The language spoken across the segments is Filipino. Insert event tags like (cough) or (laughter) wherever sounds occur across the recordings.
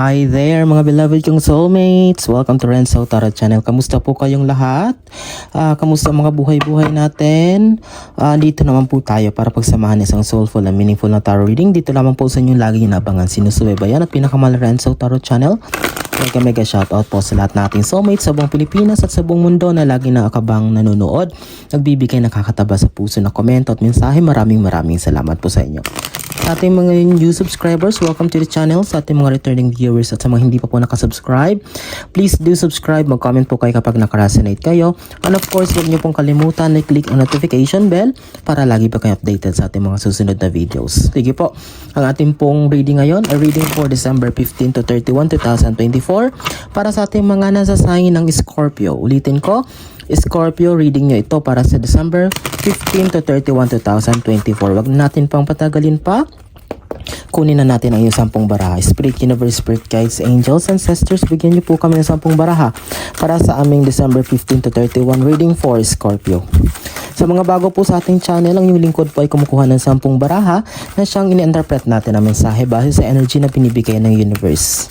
Hi there mga beloved kong soulmates! Welcome to Renzo Tarot Channel. Kamusta po kayong lahat? Ah, kamusta mga buhay-buhay natin? Ah, dito naman po tayo para pagsamahan isang soulful and meaningful na tarot reading. Dito lamang po sa inyong lagi inaabangan sinusubaybayan at pinakamahal na Renzo Tarot Channel. Mega mega shoutout po sa lahat nating soulmates sa buong Pilipinas at sa buong mundo na lagi nakakabang nanonood. Nagbibigay nakakataba sa puso na komento at mensahe. Maraming maraming salamat po sa inyo. Sa ating mga new subscribers, welcome to the channel. Sa ating mga returning viewers at sa mga hindi pa po nakasubscribe, please do subscribe. Mag-comment po kayo kapag nakaresonate kayo. And of course, huwag niyo pong kalimutan na click ang notification bell para lagi pa kayo updated sa ating mga susunod na videos. Sige po, ang ating pong reading ngayon ay reading for December 15 to 31, 2024 para sa ating mga nasa sign ng Scorpio. Ulitin ko, Scorpio, reading nyo ito para sa December 15 to 31, 2024. Wag natin pang patagalin pa. Kunin na natin ang iyong sampung baraha. Spirit Universe, Spirit Guides, Angels, Ancestors, bigyan niyo po kami ng sampung baraha para sa aming December 15 to 31 reading for Scorpio. Sa mga bago po sa ating channel, ang inyong lingkod po ay kumukuha ng sampung baraha na siyang ini-interpret natin ang mensahe base sa energy na binibigay ng universe.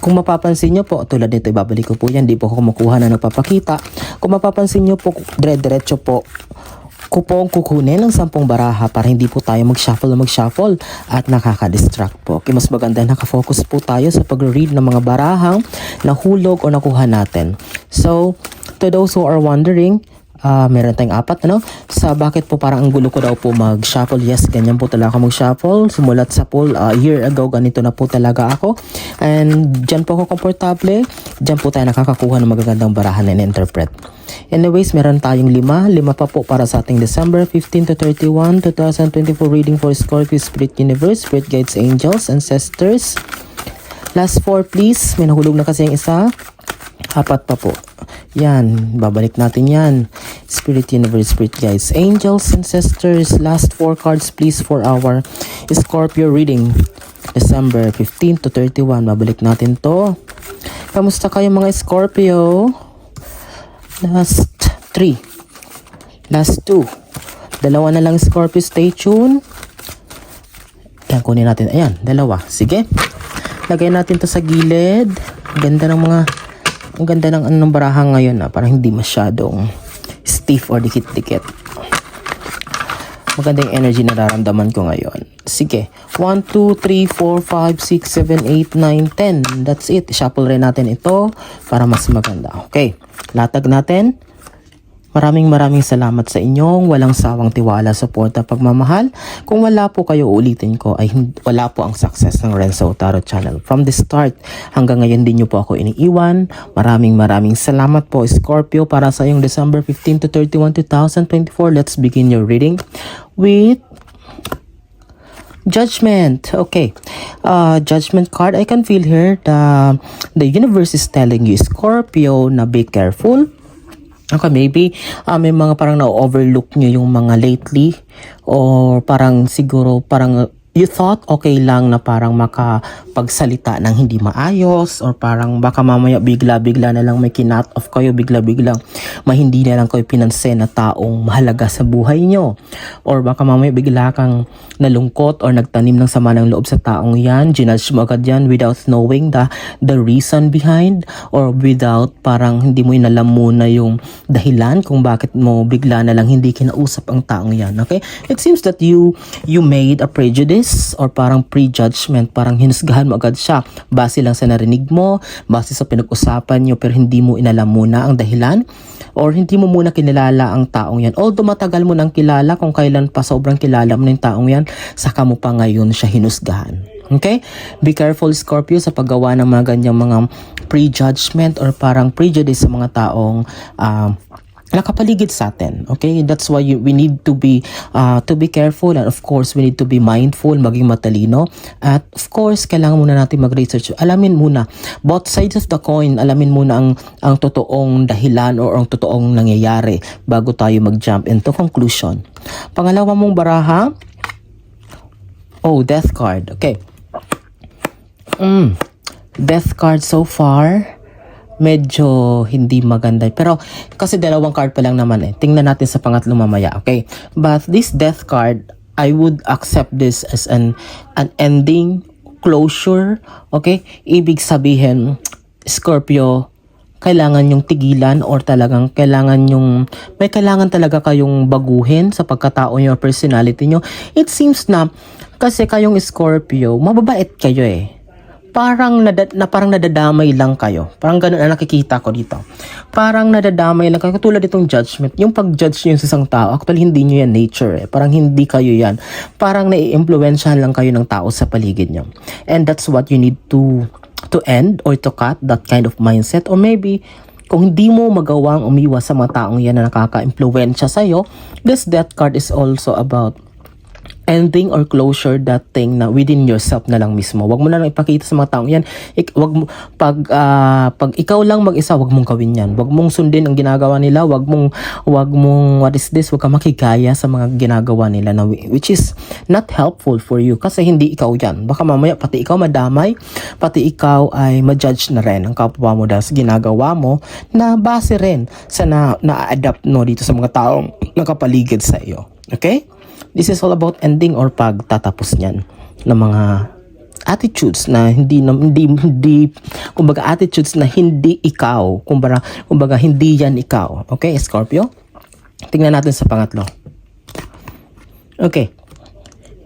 Kung mapapansin nyo po, tulad nito, ibabalik ko po yan, di po ako kumukuha na nagpapakita. Kung mapapansin nyo po, dire-diretso po, ko po ang kukunin ng sampung baraha para hindi po tayo mag-shuffle na mag-shuffle at nakaka-distract po. Okay, mas maganda nakafocus po tayo sa pag-read ng mga barahang nahulog o nakuha natin. So, to those who are wondering, Ah, meron tayong apat, ano? Sa bakit po parang ang gulo ko daw po mag-shuffle. Yes, ganyan po talaga ako mag-shuffle. Sumulat sa pool, a year ago, ganito na po talaga ako. And dyan po ako komportable. Dyan po tayo nakakakuha ng magagandang barahan na interpret Anyways, meron tayong lima. Lima pa po para sa ating December 15 to 31, 2024 reading for Scorpio Spirit Universe, Spirit Guides, Angels, Ancestors. Last four please. May nahulog na kasi yung isa. Apat pa po. Yan, babalik natin yan. Spirit Universe, Spirit Guides, Angels, Ancestors. Last four cards please for our Scorpio reading. December 15 to 31. Babalik natin to. Kamusta kayo mga Scorpio? Last three. Last two. Dalawa na lang Scorpio. Stay tuned. Yan, kunin natin. Ayan, dalawa. Sige. Lagay natin to sa gilid. Ganda ng mga ang ganda ng anong baraha ngayon ah, parang hindi masyadong stiff or dikit-dikit. Maganda yung energy na nararamdaman ko ngayon. Sige. 1, 2, 3, 4, 5, 6, 7, 8, 9, 10. That's it. Shuffle rin natin ito para mas maganda. Okay. Latag natin. Maraming maraming salamat sa inyong walang sawang tiwala, suporta, pagmamahal. Kung wala po kayo, ulitin ko, ay wala po ang success ng Renzo Tarot Channel. From the start hanggang ngayon din nyo po ako iniiwan. Maraming maraming salamat po Scorpio para sa iyong December 15 to 31, 2024. Let's begin your reading with Judgment. Okay. Uh, judgment card. I can feel here the the universe is telling you Scorpio na be careful. Okay, maybe uh, may mga parang na-overlook nyo yung mga lately? Or parang siguro parang you thought okay lang na parang makapagsalita ng hindi maayos or parang baka mamaya bigla-bigla na lang may kinat off kayo, bigla-biglang may hindi na lang kayo pinansin na taong mahalaga sa buhay nyo. Or baka mamaya bigla kang nalungkot or nagtanim ng sama ng loob sa taong yan, ginudge mo agad yan without knowing the, the reason behind or without parang hindi mo inalam muna yung dahilan kung bakit mo bigla na lang hindi kinausap ang taong yan. Okay? It seems that you you made a prejudice or parang prejudgment, parang hinusgahan mo agad siya base lang sa narinig mo, base sa pinag-usapan nyo pero hindi mo inalam muna ang dahilan or hindi mo muna kinilala ang taong yan. Although matagal mo nang kilala kung kailan pa sobrang kilala mo ng taong yan, saka mo pa ngayon siya hinusgahan. Okay? Be careful Scorpio sa paggawa ng mga ganyang mga prejudgment or parang prejudice sa mga taong um, nakapaligid sa atin. Okay? That's why we need to be uh, to be careful and of course we need to be mindful, maging matalino. At of course, kailangan muna natin mag-research. Alamin muna both sides of the coin. Alamin muna ang ang totoong dahilan or ang totoong nangyayari bago tayo mag-jump into conclusion. Pangalawa mong baraha, oh, death card. Okay. Mm. Death card so far medyo hindi maganda. Pero kasi dalawang card pa lang naman eh. Tingnan natin sa pangatlo mamaya, okay? But this death card, I would accept this as an an ending closure. Okay? Ibig sabihin, Scorpio, kailangan yung tigilan or talagang kailangan yung may kailangan talaga kayong baguhin sa pagkatao nyo, personality nyo. It seems na kasi kayong Scorpio, mababait kayo eh. Parang nada, na parang nadadamay lang kayo. Parang ganun ang nakikita ko dito. Parang nadadamay lang kayo. Katulad itong judgment. Yung pag-judge nyo sa isang tao, actually hindi nyo yan nature eh. Parang hindi kayo yan. Parang nai-influensyahan lang kayo ng tao sa paligid nyo. And that's what you need to to end or to cut that kind of mindset or maybe kung hindi mo magawang umiwas sa mga taong yan na nakaka-impluensya sa'yo, this death card is also about ending or closure that thing na within yourself na lang mismo. Wag mo na lang ipakita sa mga taong yan. Ik, wag mo, pag, ah, pag ikaw lang mag-isa, wag mong gawin yan. Wag mong sundin ang ginagawa nila. Wag mong, wag mong, what is this? Wag ka makigaya sa mga ginagawa nila na, which is not helpful for you kasi hindi ikaw yan. Baka mamaya pati ikaw madamay, pati ikaw ay ma-judge na rin ang kapwa mo dahil sa ginagawa mo na base rin sa na, na-adapt no dito sa mga taong nakapaligid sa iyo. Okay? This is all about ending or pagtatapos niyan ng mga attitudes na hindi na hindi hindi kumbaga attitudes na hindi ikaw. Kumbaga kumbaga hindi yan ikaw. Okay Scorpio? Tingnan natin sa pangatlo. Okay.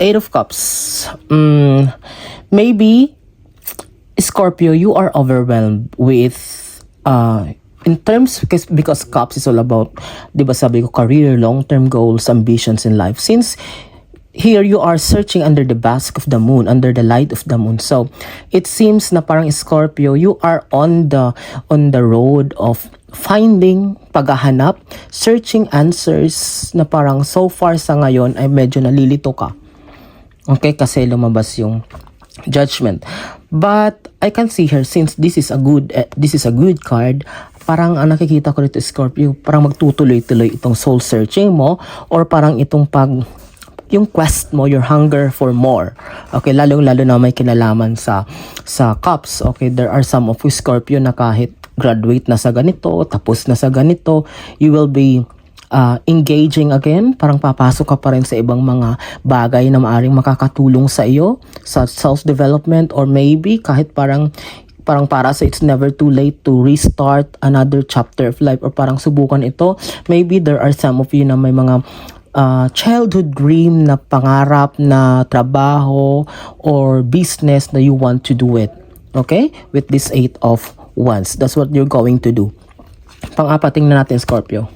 Eight of cups. Mm, maybe Scorpio you are overwhelmed with uh in terms because, because cups is all about 'di ba sabi ko career long-term goals ambitions in life. Since here you are searching under the bask of the moon under the light of the moon. So it seems na parang Scorpio you are on the on the road of finding paghahanap searching answers na parang so far sa ngayon ay medyo nalilito ka. Okay kasi lumabas yung judgment. But I can see here since this is a good eh, this is a good card parang ang nakikita ko dito Scorpio parang magtutuloy-tuloy itong soul searching mo or parang itong pag yung quest mo, your hunger for more. Okay, lalong-lalo na may kinalaman sa sa cups. Okay, there are some of you Scorpio na kahit graduate na sa ganito, tapos na sa ganito, you will be uh, engaging again, parang papasok ka pa rin sa ibang mga bagay na maaring makakatulong sa iyo sa self-development or maybe kahit parang parang para sa it's never too late to restart another chapter of life or parang subukan ito. Maybe there are some of you na may mga uh, childhood dream na pangarap na trabaho or business na you want to do it. Okay? With this eight of wands. That's what you're going to do. Pang-apat, tingnan natin Scorpio.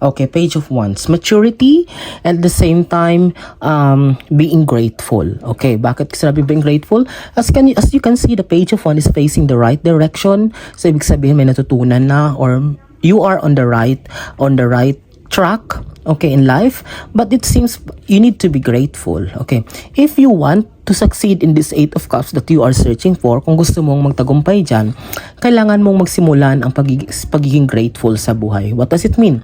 Okay, page of wands. Maturity at the same time um, being grateful. Okay, bakit sinabi being grateful? As, can, as you can see, the page of wands is facing the right direction. So, ibig sabihin may natutunan na or you are on the right on the right track okay in life but it seems you need to be grateful okay. If you want to succeed in this eight of cups that you are searching for kung gusto mong magtagumpay dyan kailangan mong magsimulan ang pagiging, pagiging grateful sa buhay. What does it mean?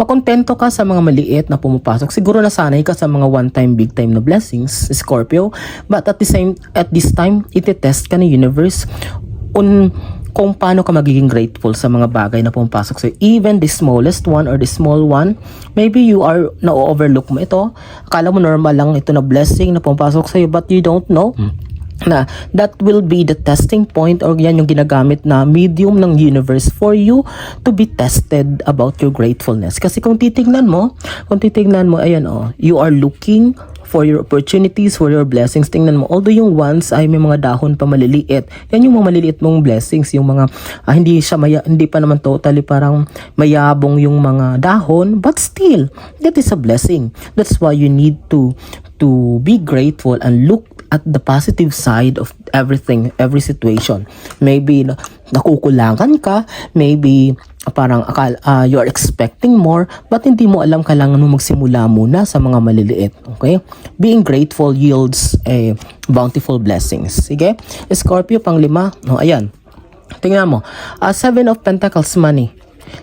Makontento ka sa mga maliit na pumapasok. Siguro nasanay ka sa mga one time big time na blessings Scorpio but at the same at this time iti-test ka ng universe on kung paano ka magiging grateful sa mga bagay na pumapasok sa'yo. Even the smallest one or the small one, maybe you are na-overlook mo ito. Akala mo normal lang ito na blessing na pumapasok sa'yo but you don't know. na that will be the testing point or yan yung ginagamit na medium ng universe for you to be tested about your gratefulness. Kasi kung titignan mo, kung titignan mo, ayan oh, you are looking for your opportunities, for your blessings. Tingnan mo, although yung ones ay may mga dahon pa maliliit, yan yung mga maliliit mong blessings, yung mga, ah, hindi siya, maya, hindi pa naman totally parang mayabong yung mga dahon, but still, that is a blessing. That's why you need to, to be grateful and look at the positive side of everything, every situation. Maybe na- nakukulangan ka, maybe parang akal, uh, you are expecting more, but hindi mo alam kailangan mo magsimula muna sa mga maliliit. Okay? Being grateful yields a bountiful blessings. Sige? Scorpio, pang lima. No, ayan. Tingnan mo. Uh, seven of Pentacles money.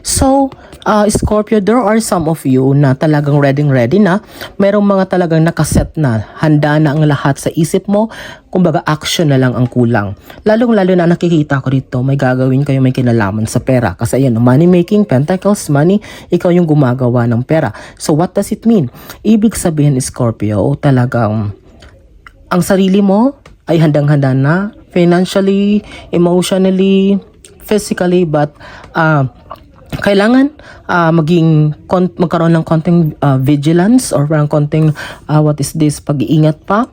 So, uh, Scorpio, there are some of you na talagang ready-ready na. Merong mga talagang nakaset na. Handa na ang lahat sa isip mo. Kumbaga, action na lang ang kulang. Lalong-lalo na nakikita ko dito, may gagawin kayo may kinalaman sa pera. Kasi ayan, money making, pentacles, money, ikaw yung gumagawa ng pera. So, what does it mean? Ibig sabihin, Scorpio, talagang ang sarili mo, ay handang-handa na financially, emotionally, physically, but uh, kailangan ah, maging magkaroon ng konting ah, vigilance or parang konting ah, what is this pag-iingat pa.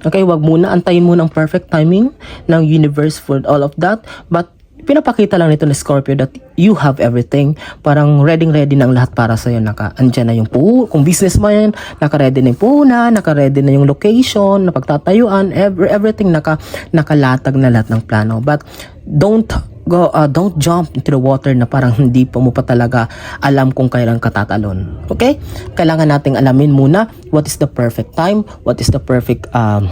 Okay wag muna antayin muna ang perfect timing ng universe for all of that. But pinapakita lang nito ni Scorpio that you have everything. Parang ready ready na ang lahat para sa iyo naka andyan na yung po kung business mo yan naka ready na yung puna naka ready na yung location na pagtatayuan every, everything naka nakalatag na lahat ng plano. But don't go uh, don't jump into the water na parang (laughs) hindi pa mo pa talaga alam kung kailan ka tatalon. Okay? Kailangan nating alamin muna what is the perfect time, what is the perfect um,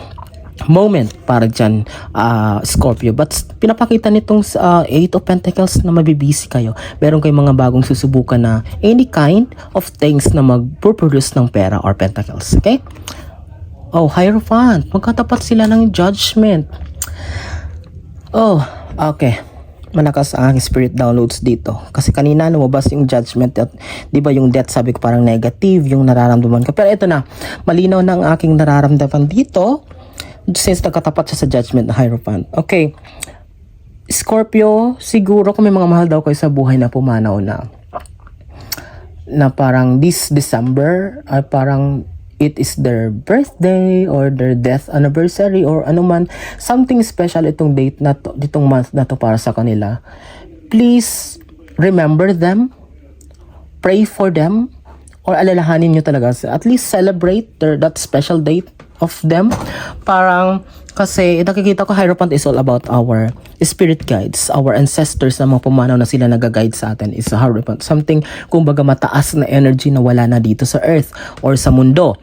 moment para dyan uh, Scorpio. But pinapakita nitong uh, Eight of Pentacles na mabibisi kayo. Meron kayong mga bagong susubukan na any kind of things na mag-produce ng pera or pentacles. Okay? Oh, Hierophant. Magkatapat sila ng judgment. Oh, okay. Malakas ang spirit downloads dito. Kasi kanina lumabas yung judgment at di ba yung death sabi ko parang negative yung nararamdaman ko. Pero ito na, malinaw na ang aking nararamdaman dito since nagkatapat siya sa judgment na Hierophant. Okay. Scorpio, siguro kung may mga mahal daw kayo sa buhay na pumanaw na na parang this December ay parang it is their birthday or their death anniversary or ano man something special itong date na to, ditong month na to para sa kanila. Please remember them pray for them or alalahanin nyo talaga. At least celebrate their that special date of them. Parang kasi nakikita ko Hierophant is all about our spirit guides, our ancestors na mga pumanaw na sila nag-guide sa atin is Hierophant. Something, kumbaga mataas na energy na wala na dito sa earth or sa mundo.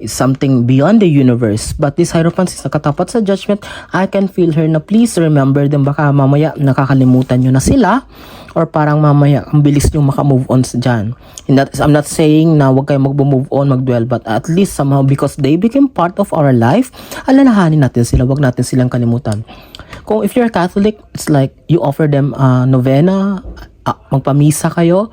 Is something beyond the universe. But this Hierophant is nakatapat sa judgment. I can feel her na please remember them. Baka mamaya nakakalimutan nyo na sila or parang mamaya ang bilis nyo makamove on dyan. And that is, I'm not saying na huwag kayo mag-move on, mag-dwell, but at least somehow because they became part of our life, alalahanin natin sila, wag natin silang kalimutan. Kung if you're Catholic, it's like you offer them a novena, uh, magpamisa kayo,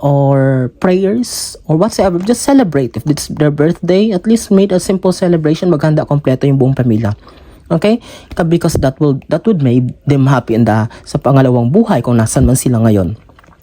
or prayers, or whatsoever. Just celebrate. If it's their birthday, at least made a simple celebration, maghanda kompleto yung buong pamilya. Okay? Ka- Because that will that would make them happy in the, sa pangalawang buhay kung nasan man sila ngayon.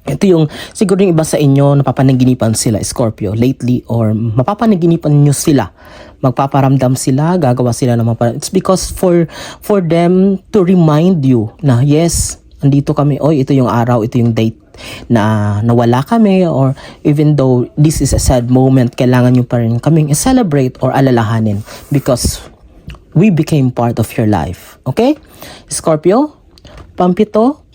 Ito yung siguro yung iba sa inyo napapanaginipan sila Scorpio lately or mapapanaginipan nyo sila. Magpaparamdam sila, gagawa sila ng mga It's because for for them to remind you na yes, andito kami, oy, ito yung araw, ito yung date na nawala kami or even though this is a sad moment, kailangan nyo pa rin kaming celebrate or alalahanin because we became part of your life. Okay? Scorpio, pampito,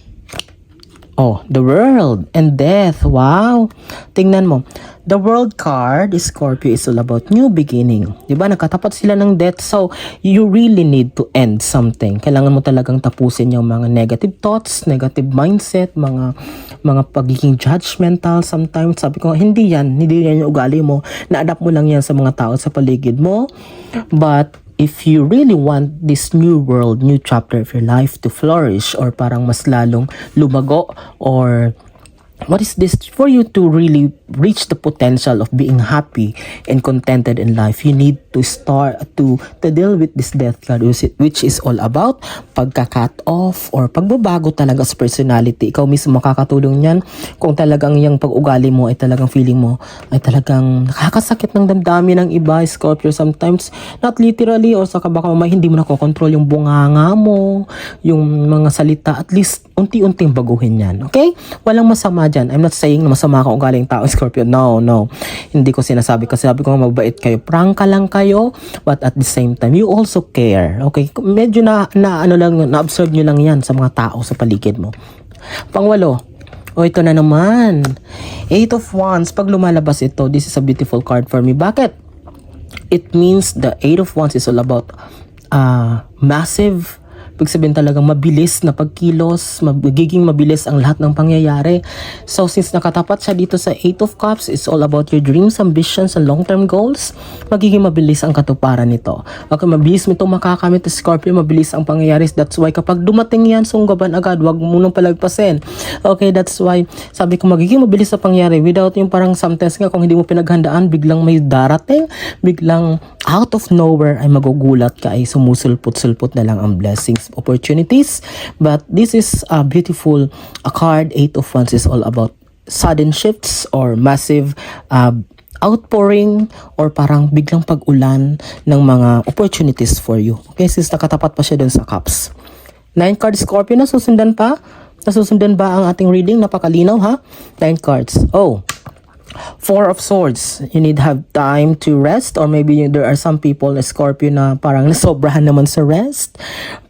Oh, the world and death. Wow. Tingnan mo. The world card, Scorpio, is all about new beginning. Di ba? Nakatapat sila ng death. So, you really need to end something. Kailangan mo talagang tapusin yung mga negative thoughts, negative mindset, mga mga pagiging judgmental sometimes. Sabi ko, hindi yan. Hindi yan yung ugali mo. Na-adapt mo lang yan sa mga tao sa paligid mo. But, if you really want this new world, new chapter of your life to flourish or parang mas lalong lumago or what is this? For you to really reach the potential of being happy and contented in life you need to start to to deal with this death card which is- all about pagka-cut off or pagbabago talaga sa personality. Ikaw mismo makakatulong niyan. Kung talagang yung pag-ugali mo ay talagang feeling mo ay talagang nakakasakit ng damdamin ng iba Scorpio sometimes not literally or sa baka mamaya hindi mo nakokontrol yung bunganga mo yung mga salita at least unti-unting baguhin yan okay? Walang masama dyan I'm not saying na masama ka ugaling tao (laughs) Scorpio no no hindi ko sinasabi kasi sabi ko nga magbait kayo prangka lang kayo but at the same time you also care okay medyo na, na ano lang na-observe nyo lang yan sa mga tao sa paligid mo pangwalo o ito na naman. Eight of Wands. Pag lumalabas ito, this is a beautiful card for me. Bakit? It means the Eight of Wands is all about uh, massive Ibig sabihin talagang mabilis na pagkilos, magiging mabilis ang lahat ng pangyayari. So since nakatapat siya dito sa Eight of Cups, it's all about your dreams, ambitions, and long-term goals. Magiging mabilis ang katuparan nito. Okay, mabilis itong makakamit Scorpio, mabilis ang pangyayari. That's why kapag dumating yan, sunggaban agad, wag mo nang palagpasin. Okay, that's why sabi ko magiging mabilis sa pangyayari without yung parang sometimes nga kung hindi mo pinaghandaan, biglang may darating, biglang out of nowhere ay magugulat ka ay sumusulpot-sulpot na lang ang blessings, opportunities. But this is a beautiful a card. Eight of Wands is all about sudden shifts or massive uh, outpouring or parang biglang pag-ulan ng mga opportunities for you. Okay, since nakatapat pa siya doon sa cups. Nine card Scorpio, nasusundan pa? Nasusundan ba ang ating reading? Napakalinaw ha? Nine cards. Oh, Four of Swords, you need have time to rest or maybe there are some people na Scorpio na parang (laughs) nasobrahan naman sa rest.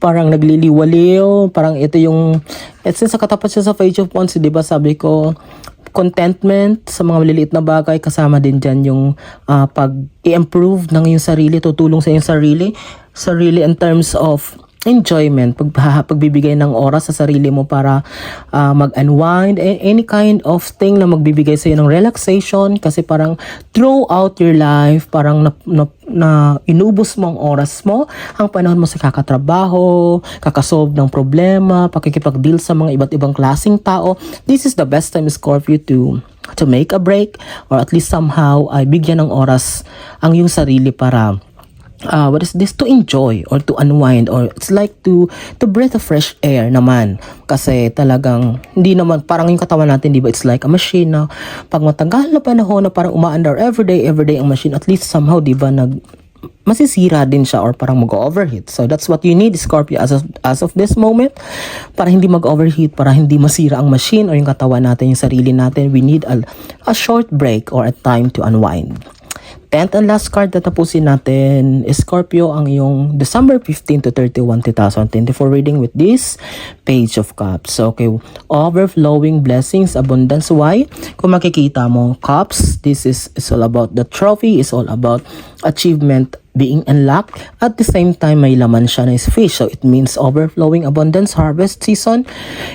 Parang nagliliwaliw, parang ito yung, at since katapat siya sa Page of Wands, di ba? Sabi ko, contentment sa mga maliliit na bagay, kasama din dyan yung ah, pag i-improve ng iyong sarili, tutulong sa iyong sarili, sarili in terms of enjoyment, pag, pagbibigay ng oras sa sarili mo para ah, mag-unwind, a- any kind of thing na magbibigay sa'yo ng relaxation kasi parang throughout your life, parang na, na, na inubos mo ang oras mo, ang panahon mo sa kakatrabaho, kakasolve ng problema, pakikipag-deal sa mga iba't ibang klaseng tao. This is the best time, Scorpio, to to make a break or at least somehow ay bigyan ng oras ang iyong sarili para uh, what is this to enjoy or to unwind or it's like to to breathe of fresh air naman kasi talagang hindi naman parang yung katawan natin di ba it's like a machine na pag matagal na panahon na parang umaandar everyday everyday ang machine at least somehow di ba nag masisira din siya or parang mag-overheat. So that's what you need Scorpio as of, as of this moment para hindi mag-overheat, para hindi masira ang machine or yung katawan natin, yung sarili natin. We need a, a short break or a time to unwind. Tenth and last card na tapusin natin Scorpio ang iyong December 15 to 31, 2024 reading with this Page of Cups. Okay, overflowing blessings, abundance. Why? Kung makikita mo, Cups, this is, is all about the trophy, is all about achievement being unlocked. At the same time, may laman siya na is fish. So, it means overflowing abundance, harvest season.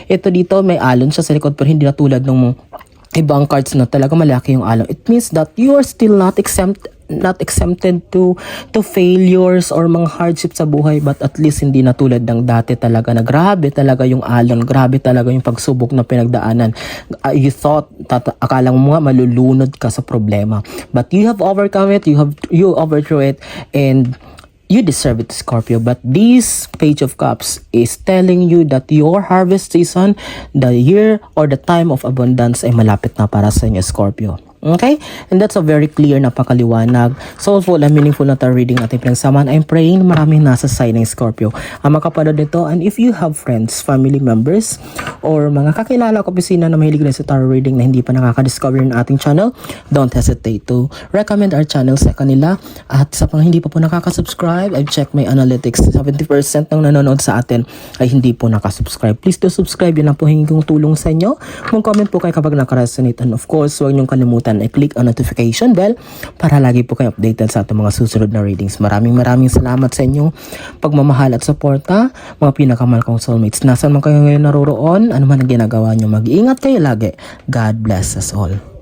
Ito dito, may alon siya sa likod pero hindi na tulad ng ibang cards na talaga malaki yung alon. It means that you are still not exempt not exempted to to failures or mga hardships sa buhay but at least hindi na tulad ng dati talaga na grabe talaga yung alon grabe talaga yung pagsubok na pinagdaanan Uh, you thought tata, akala mo nga malulunod ka sa problema but you have overcome it you have you overthrew it and you deserve it, Scorpio. But this Page of Cups is telling you that your harvest season, the year or the time of abundance ay malapit na para sa inyo, Scorpio. Okay? And that's a very clear, napakaliwanag, soulful and meaningful na tarot reading ating pinagsamaan. I'm praying na maraming nasa side ng Scorpio ang makapanood nito. And if you have friends, family members, or mga kakilala ko opisina na mahilig rin sa tarot reading na hindi pa nakaka-discover ng ating channel, don't hesitate to recommend our channel sa kanila. At sa mga hindi pa po nakaka-subscribe, I've checked my analytics. 70% ng nanonood sa atin ay hindi po nakasubscribe. Please do subscribe. Yun ang po hingin kong tulong sa inyo. Mag-comment po kayo kapag nakaresonate. And of course, huwag niyong kalimutan ay click ang notification bell para lagi po kayo updated sa ating mga susunod na readings. Maraming maraming salamat sa inyong pagmamahal at suporta. Mga pinakamahal kong soulmates. Nasaan man kayo ngayon naroroon, ano man ang ginagawa niyo, mag-iingat kayo lagi. God bless us all.